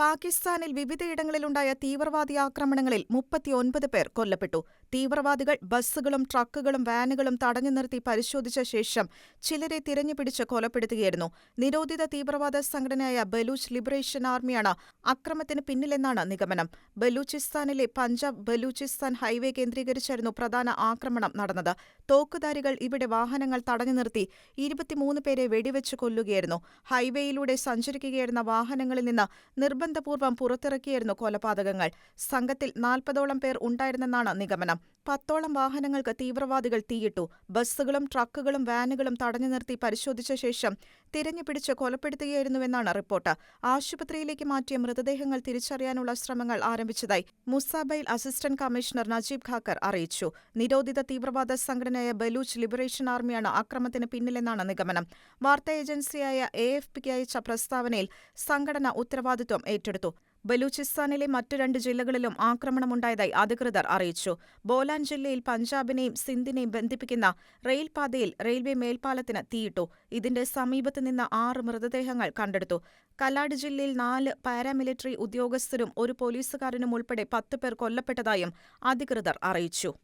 പാകിസ്ഥാനിൽ വിവിധയിടങ്ങളിലുണ്ടായ തീവ്രവാദി ആക്രമണങ്ങളിൽ മുപ്പത്തിയൊൻപത് പേർ കൊല്ലപ്പെട്ടു. തീവ്രവാദികൾ ബസ്സുകളും ട്രക്കുകളും വാനുകളും തടഞ്ഞു നിർത്തി പരിശോധിച്ച ശേഷം ചിലരെ തിരഞ്ഞുപിടിച്ച് കൊലപ്പെടുത്തുകയായിരുന്നു. നിരോധിത തീവ്രവാദ സംഘടനയായ ബലൂച്ച് ലിബറേഷൻ ആർമിയാണ് അക്രമത്തിന് പിന്നിലെന്നാണ് നിഗമനം. ബലൂചിസ്ഥാനിലെ പഞ്ചാബ് ബലൂചിസ്ഥാൻ ഹൈവേ കേന്ദ്രീകരിച്ചായിരുന്നു പ്രധാന ആക്രമണം നടന്നത്. തോക്കുധാരികൾ ഇവിടെ വാഹനങ്ങൾ തടഞ്ഞു നിർത്തി ഇരുപത്തിമൂന്ന് പേരെ വെടിവെച്ച് കൊല്ലുകയായിരുന്നു. ഹൈവേയിലൂടെ സഞ്ചരിക്കുകയായിരുന്ന വാഹനങ്ങളിൽ നിന്ന് നിർബന്ധപൂർവം പുറത്തിറക്കിയായിരുന്നു കൊലപാതകങ്ങൾ. സംഘത്തിൽ നാൽപ്പതോളം പേർ ഉണ്ടായിരുന്നെന്നാണ് നിഗമനം. പത്തോളം വാഹനങ്ങൾക്ക് തീവ്രവാദികൾ തീയിട്ടു. ബസ്സുകളും ട്രക്കുകളും വാനുകളും തടഞ്ഞു നിർത്തി പരിശോധിച്ച ശേഷം തിരഞ്ഞുപിടിച്ച് കൊലപ്പെടുത്തുകയായിരുന്നുവെന്നാണ് റിപ്പോർട്ട്. ആശുപത്രിയിലേക്ക് മാറ്റിയ മൃതദേഹങ്ങൾ തിരിച്ചറിയാനുള്ള ശ്രമങ്ങൾ ആരംഭിച്ചതായി മുസാബൈൽ അസിസ്റ്റന്റ് കമ്മീഷണർ നജീബ് ഖാക്കർ അറിയിച്ചു. നിരോധിത തീവ്രവാദ സംഘടനയായ ബലൂച്ച് ലിബറേഷൻ ആർമിയാണ് അക്രമത്തിന് പിന്നിലെന്നാണ് നിഗമനം. വാർത്താ ഏജൻസിയായ എ എഫ് പിക്ക് അയച്ച പ്രസ്താവനയിൽ സംഘടന ഉത്തരവാദിത്വം ഏറ്റെടുത്തു. ബലൂചിസ്ഥാനിലെ മറ്റു രണ്ട് ജില്ലകളിലും ആക്രമണമുണ്ടായതായി അധികൃതർ അറിയിച്ചു. ബോലാൻ ജില്ലയിൽ പഞ്ചാബിനെയും സിന്ധിനെയും ബന്ധിപ്പിക്കുന്ന റെയിൽപാതയിൽ റെയിൽവേ മേൽപ്പാലത്തിന് തീയിട്ടു. ഇതിന്റെ സമീപത്ത് നിന്ന് ആറ് മൃതദേഹങ്ങൾ കണ്ടെടുത്തു. കലാഡ് ജില്ലയിൽ നാല് പാരാമിലിറ്ററി ഉദ്യോഗസ്ഥരും ഒരു പോലീസുകാരനും ഉൾപ്പെടെ പത്ത് പേർ കൊല്ലപ്പെട്ടതായും അധികൃതർ അറിയിച്ചു.